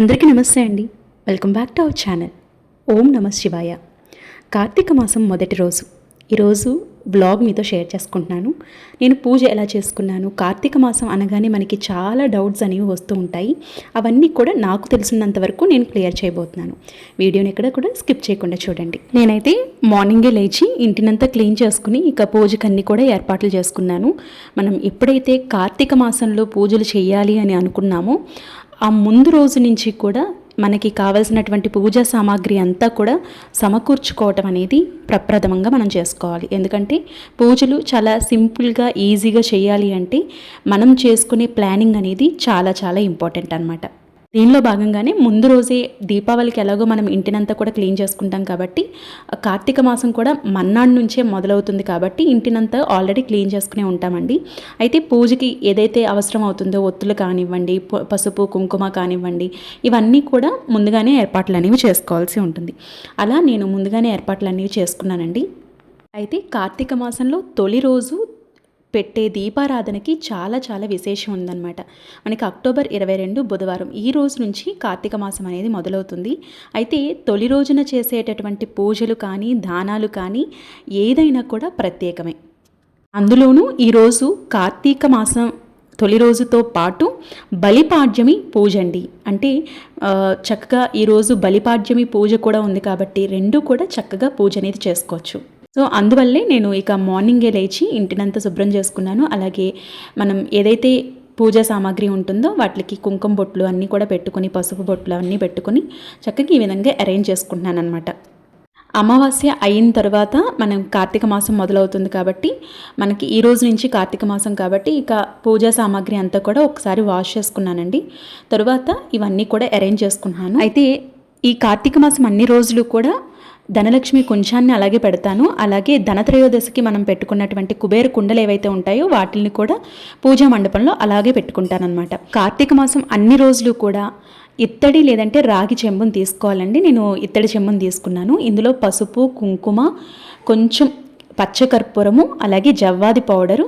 అందరికీ నమస్తే అండి. Welcome back to our channel ఓం నమ శివాయ. కార్తీక మాసం మొదటి రోజు. ఈరోజు బ్లాగ్ మీతో షేర్ చేసుకుంటున్నాను. నేను పూజ ఎలా చేసుకున్నాను కార్తీక మాసం అనగానే మనకి చాలా డౌట్స్ అనేవి వస్తూ ఉంటాయి. అవన్నీ కూడా నాకు తెలిసినంత వరకు నేను క్లియర్ చేయబోతున్నాను. వీడియోని ఎక్కడ కూడా స్కిప్ చేయకుండా చూడండి. నేనైతే మార్నింగే లేచి ఇంటినంతా క్లీన్ చేసుకుని ఇక పూజకన్నీ కూడా ఏర్పాట్లు చేసుకున్నాను. మనం ఎప్పుడైతే కార్తీక మాసంలో పూజలు చేయాలి అని అనుకున్నామో ఆ ముందు రోజు నుంచి కూడా మనకి కావలసినటువంటి పూజా సామాగ్రి అంతా కూడా సమకూర్చుకోవటం అనేది ప్రప్రథమంగా మనం చేసుకోవాలి. ఎందుకంటే పూజలు చాలా సింపుల్గా ఈజీగా చేయాలి అంటే మనం చేసుకునే ప్లానింగ్ అనేది చాలా చాలా ఇంపార్టెంట్ అనమాట దీనిలో భాగంగానే ముందు రోజే దీపావళికి ఎలాగో మనం ఇంటినంతా కూడా క్లీన్ చేసుకుంటాం కాబట్టి కార్తీక మాసం కూడా మన్నాడు నుంచే మొదలవుతుంది కాబట్టి ఇంటినంతా ఆల్రెడీ క్లీన్ చేసుకునే ఉంటామండి. అయితే పూజకి ఏదైతే అవసరం అవుతుందో ఒత్తులు కానివ్వండి ప- పసుపు కుంకుమ కానివ్వండి ఇవన్నీ కూడా ముందుగానే ఏర్పాట్లు అనేవి చేసుకోవాల్సి ఉంటుంది. అలా నేను ముందుగానే ఏర్పాట్లు అనేవి చేసుకున్నానండి. అయితే కార్తీక మాసంలో తొలి రోజు పెట్టే దీపారాధనకి చాలా చాలా విశేషం ఉందన్నమాట. మనకి అక్టోబర్ ఇరవై రెండు బుధవారం. ఈ రోజు నుంచి కార్తీక మాసం అనేది మొదలవుతుంది. అయితే తొలి రోజున చేసేటటువంటి పూజలు కానీ దానాలు కానీ ఏదైనా కూడా ప్రత్యేకమే. అందులోనూ ఈరోజు కార్తీక మాసం తొలి రోజుతో పాటు బలిపాడ్యమి పూజ అండి. అంటే చక్కగా ఈరోజు బలిపాడ్యమి పూజ కూడా ఉంది కాబట్టి రెండు కూడా చక్కగా పూజ అనేది చేసుకోవచ్చు. సో అందువల్లే నేను ఇక మార్నింగే లేచి ఇంటినంతా శుభ్రం చేసుకున్నాను. అలాగే మనం ఏదైతే పూజా సామాగ్రి ఉంటుందో వాటికి కుంకుమ బొట్లు అన్నీ కూడా పెట్టుకొని పసుపు బొట్లు అన్నీ పెట్టుకొని చక్కగా ఈ విధంగా అరేంజ్ చేసుకుంటున్నాను అనమాట అమావాస్య అయిన తర్వాత మనం కార్తీక మాసం మొదలవుతుంది కాబట్టి మనకి ఈ రోజు నుంచి కార్తీక మాసం కాబట్టి ఇక పూజా సామాగ్రి అంతా కూడా ఒకసారి వాష్ చేసుకున్నానండి. తరువాత ఇవన్నీ కూడా అరేంజ్ చేసుకున్నాను అయితే ఈ కార్తీక మాసం అన్ని రోజులు కూడా ధనలక్ష్మి కుంచాన్ని అలాగే పెడతాను. అలాగే ధనత్రయోదశికి మనం పెట్టుకున్నటువంటి కుబేర కుండలు ఏవైతే ఉంటాయో వాటిని కూడా పూజా మండపంలో అలాగే పెట్టుకుంటానమాట కార్తీక మాసం అన్ని రోజులు కూడా ఇత్తడి లేదంటే రాగి చెంబుని తీసుకోవాలండి. నేను ఇత్తడి చెంబుని తీసుకున్నాను. ఇందులో పసుపు కుంకుమ కొంచెం పచ్చకర్పూరము అలాగే జవ్వాది పౌడరు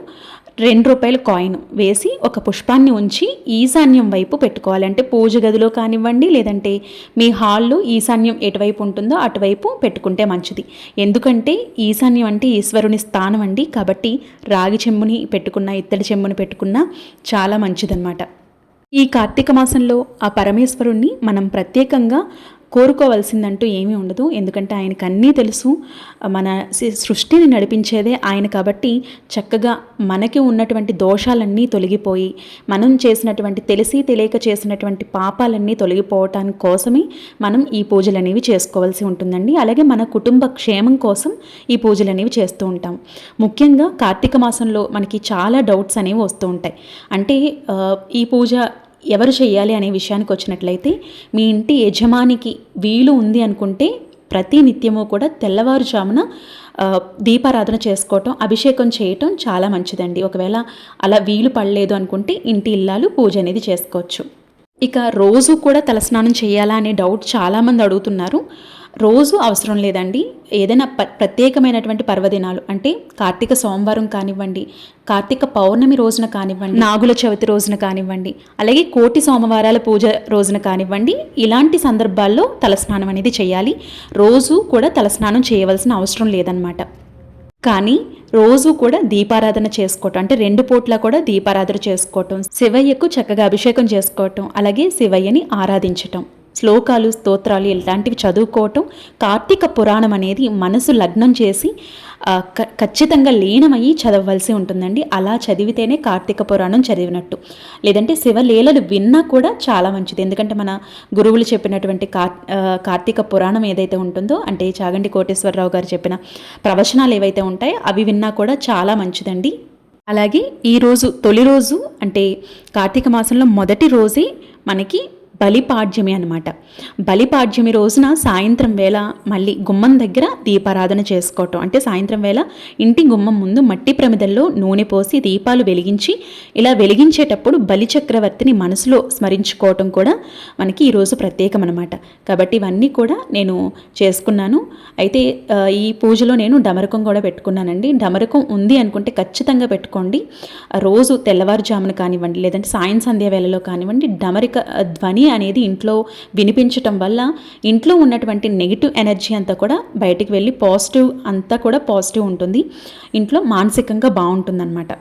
రెండు రూపాయల కాయిన్ వేసి ఒక పుష్పాన్ని ఉంచి ఈశాన్యం వైపు పెట్టుకోవాలి. అంటే పూజ గదిలో కానివ్వండి లేదంటే మీ హాల్లో ఈశాన్యం ఎటువైపు ఉంటుందో అటువైపు పెట్టుకుంటే మంచిది. ఎందుకంటే ఈశాన్యం అంటే ఈశ్వరుని స్థానం అండి. కాబట్టి రాగి చెంబుని పెట్టుకున్న ఇత్తడి చెంబుని పెట్టుకున్న చాలా మంచిదన్నమాట. ఈ కార్తీక మాసంలో ఆ పరమేశ్వరుణ్ణి మనం ప్రత్యేకంగా కోరుకోవాల్సిందంటూ ఏమీ ఉండదు. ఎందుకంటే ఆయనకు అన్నీ తెలుసు. మన సృష్టిని నడిపించేదే ఆయన కాబట్టి చక్కగా మనకి ఉన్నటువంటి దోషాలన్నీ తొలగిపోయి మనం చేసినటువంటి తెలిసి తెలియక చేసినటువంటి పాపాలన్నీ తొలగిపోవటానికి కోసమే మనం ఈ పూజలు అనేవి చేసుకోవాల్సి ఉంటుందండి. అలాగే మన కుటుంబ క్షేమం కోసం ఈ పూజలు అనేవి చేస్తూ ఉంటాం. ముఖ్యంగా కార్తీక మాసంలో మనకి చాలా డౌట్స్ అనేవి వస్తూ ఉంటాయి. అంటే ఈ పూజ ఎవరు చేయాలి అనే విషయానికి వచ్చినట్లయితే మీ ఇంటి యజమానికి వీలు ఉంది అనుకుంటే ప్రతి నిత్యము కూడా తెల్లవారుజామున దీపారాధన చేసుకోవటం అభిషేకం చేయటం చాలా మంచిదండి. ఒకవేళ అలా వీలు పడలేదు అనుకుంటే ఇంటి ఇల్లాలు పూజ అనేది చేసుకోవచ్చు. ఇక రోజు కూడా తలస్నానం చేయాలా అనే డౌట్ చాలామంది అడుగుతున్నారు. రోజు అవసరం లేదండి. ఏదైనా ప ప్రత్యేకమైనటువంటి పర్వదినాలు అంటే కార్తీక సోమవారం కానివ్వండి కార్తీక పౌర్ణమి రోజున కానివ్వండి నాగుల చవితి రోజున కానివ్వండి అలాగే కోటి సోమవారాల పూజ రోజున కానివ్వండి ఇలాంటి సందర్భాల్లో తలస్నానం అనేది చేయాలి. రోజు కూడా తలస్నానం చేయవలసిన అవసరం లేదనమాట కానీ రోజు కూడా దీపారాధన చేసుకోవటం అంటే రెండు పూట్ల కూడా దీపారాధన చేసుకోవటం శివయ్యకు చక్కగా అభిషేకం చేసుకోవటం అలాగే శివయ్యని ఆరాధించటం. శ్లోకాలు స్తోత్రాలు ఇలాంటివి చదువుకోవటం కార్తీక పురాణం అనేది మనసు లగ్నం చేసి ఖచ్చితంగా లీనమయ్యి చదవవలసి ఉంటుందండి. అలా చదివితేనే కార్తీక పురాణం చదివినట్టు. లేదంటే శివలీలలు విన్నా కూడా చాలా మంచిది. ఎందుకంటే మన గురువులు చెప్పినటువంటి కార్ కార్తీక పురాణం ఏదైతే ఉంటుందో అంటే చాగంటి కోటేశ్వరరావు గారు చెప్పిన ప్రవచనాలు ఏవైతే ఉంటాయో అవి విన్నా కూడా చాలా మంచిదండి. అలాగే ఈరోజు తొలి రోజు అంటే కార్తీక మాసంలో మొదటి రోజే మనకి బలిపాడ్యమి అనమాట బలిపాడ్యమి రోజున సాయంత్రం వేళ మళ్ళీ గుమ్మం దగ్గర దీపారాధన చేసుకోవటం. అంటే సాయంత్రం వేళ ఇంటి గుమ్మం ముందు మట్టి ప్రమిదల్లో నూనె పోసి దీపాలు వెలిగించి ఇలా వెలిగించేటప్పుడు బలి చక్రవర్తిని మనసులో స్మరించుకోవటం కూడా మనకి ఈరోజు ప్రత్యేకం అనమాట కాబట్టి ఇవన్నీ కూడా నేను చేసుకున్నాను. అయితే ఈ పూజలో నేను డమరకం కూడా పెట్టుకున్నానండి. డమరకం ఉంది అనుకుంటే ఖచ్చితంగా పెట్టుకోండి. రోజు తెల్లవారుజామున కానివ్వండి లేదంటే సాయం సంధ్య వేళలో కానివ్వండి డమరిక ధ్వని అనేది ఇంట్లో వినిపించటం వల్ల ఇంట్లో ఉన్నటువంటి నెగిటివ్ ఎనర్జీ అంతా కూడా బయటికి వెళ్ళి పాజిటివ్ అంతా కూడా పాజిటివ్ ఉంటుంది. ఇంట్లో మానసికంగా బాగుంటుందన్నమాట.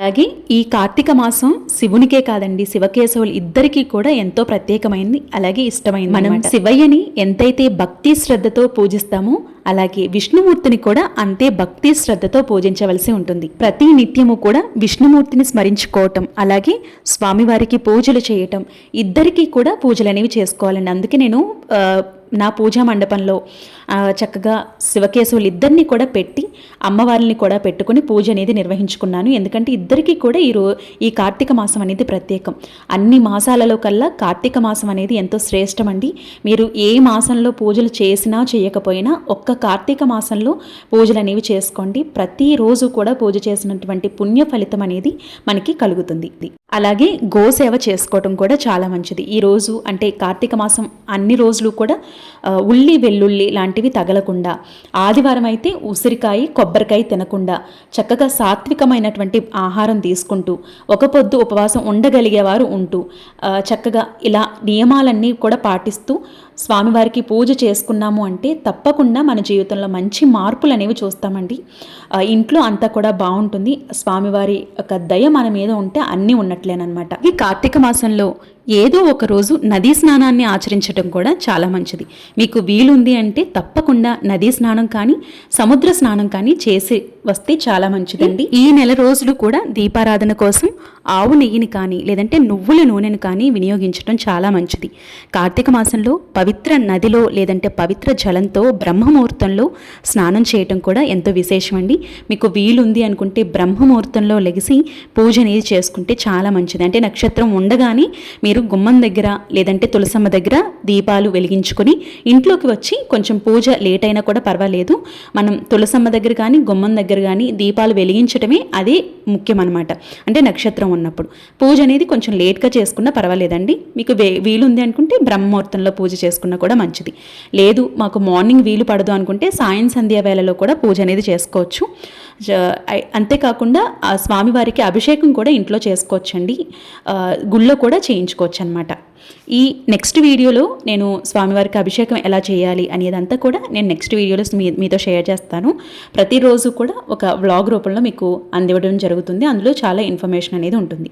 అలాగే ఈ కార్తీక మాసం శివునికే కాదండి శివకేశవులు ఇద్దరికీ కూడా ఎంతో ప్రత్యేకమైంది అలాగే ఇష్టమైంది మనం శివయ్యని ఎంతైతే భక్తి శ్రద్ధతో పూజిస్తామో అలాగే విష్ణుమూర్తిని కూడా అంతే భక్తి శ్రద్ధతో పూజించవలసి ఉంటుంది. ప్రతి నిత్యము కూడా విష్ణుమూర్తిని స్మరించుకోవటం అలాగే స్వామివారికి పూజలు చేయటం ఇద్దరికీ కూడా పూజలు అనేవి చేసుకోవాలండి. అందుకే నేను నా పూజా మండపంలో చక్కగా శివకేశవులు ఇద్దరిని కూడా పెట్టి అమ్మవారిని కూడా పెట్టుకుని పూజ అనేది నిర్వహించుకున్నాను. ఎందుకంటే ఇద్దరికీ కూడా ఈ రో ఈ కార్తీక మాసం అనేది ప్రత్యేకం. అన్ని మాసాలలో కల్లా కార్తీక మాసం అనేది ఎంతో శ్రేష్టమండి. మీరు ఏ మాసంలో పూజలు చేసినా చేయకపోయినా ఒక్క కార్తీక మాసంలో పూజలు అనేవి చేసుకోండి. ప్రతిరోజు కూడా పూజ చేసినటువంటి పుణ్య ఫలితం అనేది మనకి కలుగుతుంది. అలాగే గోసేవ చేసుకోవటం కూడా చాలా మంచిది. ఈ రోజు అంటే కార్తీక మాసం అన్ని రోజులు కూడా ఉల్లి వెల్లుల్లి లాంటివి తగలకుండా ఆదివారం అయితే ఉసిరికాయ కొబ్బరికాయ తినకుండా చక్కగా సాత్వికమైనటువంటి ఆహారం తీసుకుంటూ ఒక పొద్దు ఉపవాసం ఉండగలిగేవారు ఉంటూ చక్కగా ఇలా నియమాలన్నీ కూడా పాటిస్తూ స్వామివారికి పూజ చేసుకున్నాము అంటే తప్పకుండా మన జీవితంలో మంచి మార్పులు అనేవి చూస్తామండి ఇంట్లో అంతా కూడా బాగుంటుంది. స్వామివారి యొక్క దయ మన మీద ఉంటే అన్నీ ఉన్నట్లేనమాట ఈ కార్తీక మాసంలో ఏదో ఒక రోజు నదీ స్నానాన్ని ఆచరించడం కూడా చాలా మంచిది. మీకు వీలుంది అంటే తప్పకుండా నదీ స్నానం కానీ సముద్ర స్నానం కానీ చేసి వస్తే చాలా మంచిదండి. ఈ నెల రోజులు కూడా దీపారాధన కోసం ఆవు నెయ్యిని కానీ లేదంటే నువ్వుల నూనెను కానీ వినియోగించడం చాలా మంచిది. కార్తీక మాసంలో పవిత్ర నదిలో లేదంటే పవిత్ర జలంతో బ్రహ్మముహూర్తంలో స్నానం చేయటం కూడా ఎంతో విశేషం అండి మీకు వీలుంది అనుకుంటే బ్రహ్మముహూర్తంలో లెగిసి పూజ అనేది చేసుకుంటే చాలా మంచిది. అంటే నక్షత్రం ఉండగానే మీరు గుమ్మం దగ్గర లేదంటే తులసమ్మ దగ్గర దీపాలు వెలిగించుకొని ఇంట్లోకి వచ్చి కొంచెం పూజ లేట్ అయినా కూడా పర్వాలేదు. మనం తులసమ్మ దగ్గర కానీ గుమ్మం దగ్గర కానీ దీపాలు వెలిగించడమే అదే ముఖ్యం అనమాట అంటే నక్షత్రం ఉన్నప్పుడు. పూజ అనేది కొంచెం లేట్గా చేసుకున్నా పర్వాలేదండి. మీకు వే వీలుంది అనుకుంటే బ్రహ్మముహూర్తంలో పూజ చేసుకున్నా కూడా మంచిది. లేదు మాకు మార్నింగ్ వీలు పడదు అనుకుంటే సాయం సంధ్యా వేళలో కూడా పూజ అనేది చేసుకోవచ్చు. అంతేకాకుండా ఆ స్వామివారికి అభిషేకం కూడా ఇంట్లో చేసుకోవచ్చండి. గుళ్ళో కూడా చేయించుకోవచ్చు అనమాట ఈ నెక్స్ట్ వీడియోలో నేను స్వామివారికి అభిషేకం ఎలా చేయాలి అనేదంతా కూడా నేను నెక్స్ట్ వీడియోలో మీ మీతో షేర్ చేస్తాను. ప్రతిరోజు కూడా ఒక వ్లాగ్ రూపంలో మీకు అందివ్వడం జరుగుతుంది. అందులో చాలా ఇన్ఫర్మేషన్ అనేది ఉంటుంది.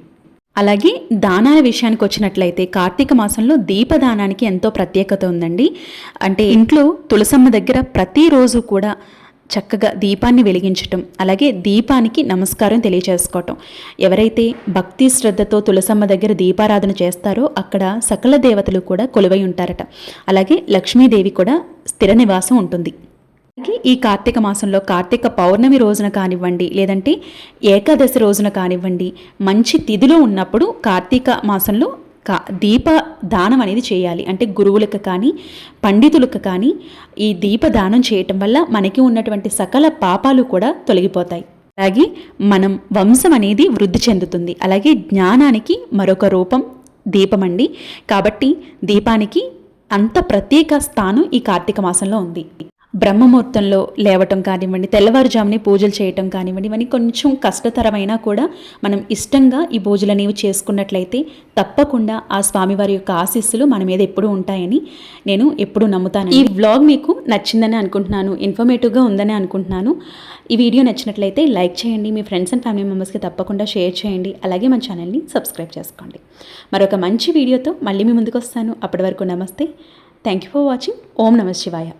అలాగే దానాల విషయానికి వచ్చినట్లయితే కార్తీక మాసంలో దీపదానానికి ఎంతో ప్రత్యేకత ఉందండి. అంటే ఇంట్లో తులసమ్మ దగ్గర ప్రతిరోజు కూడా చక్కగా దీపాన్ని వెలిగించటం అలాగే దీపానికి నమస్కారం తెలియచేసుకోవటం. ఎవరైతే భక్తి శ్రద్ధతో తులసమ్మ దగ్గర దీపారాధన చేస్తారో అక్కడ సకల దేవతలు కూడా కొలువై ఉంటారట. అలాగే లక్ష్మీదేవి కూడా స్థిర నివాసం ఉంటుంది. ఈ కార్తీక మాసంలో కార్తీక పౌర్ణమి రోజున కానివ్వండి లేదంటే ఏకాదశి రోజున కానివ్వండి మంచి తిథిలో ఉన్నప్పుడు కార్తీక మాసంలో కా దీప దానం అనేది చేయాలి. అంటే గురువులకు కానీ పండితులకు కానీ ఈ దీప దానం చేయటం వల్ల మనకి ఉన్నటువంటి సకల పాపాలు కూడా తొలగిపోతాయి. అలాగే మనం వంశం అనేది వృద్ధి చెందుతుంది. అలాగే జ్ఞానానికి మరొక రూపం దీపం అండి కాబట్టి దీపానికి అంత ప్రత్యేక స్థానం ఈ కార్తీక మాసంలో ఉంది. బ్రహ్మముహూర్తంలో లేవటం కానివ్వండి తెల్లవారుజామునే పూజలు చేయటం కానివ్వండి ఇవన్నీ కొంచెం కష్టతరమైనా కూడా మనం ఇష్టంగా ఈ పూజలు అనేవి చేసుకున్నట్లయితే తప్పకుండా ఆ స్వామివారి యొక్క ఆశీస్సులు మన మీద ఎప్పుడూ ఉంటాయని నేను ఎప్పుడూ నమ్ముతాను ఈ వ్లాగ్ మీకు నచ్చిందని అనుకుంటున్నాను ఇన్ఫర్మేటివ్గా ఉందని అనుకుంటున్నాను. ఈ వీడియో నచ్చినట్లయితే లైక్ చేయండి మీ ఫ్రెండ్స్ అండ్ ఫ్యామిలీ మెంబర్స్కి తప్పకుండా షేర్ చేయండి అలాగే మన ఛానల్ని సబ్స్క్రైబ్ చేసుకోండి. మరొక మంచి వీడియోతో మళ్ళీ మీ ముందుకు వస్తాను. అప్పటి వరకు నమస్తే. Thank you for watching. ఓం నమ శివాయ.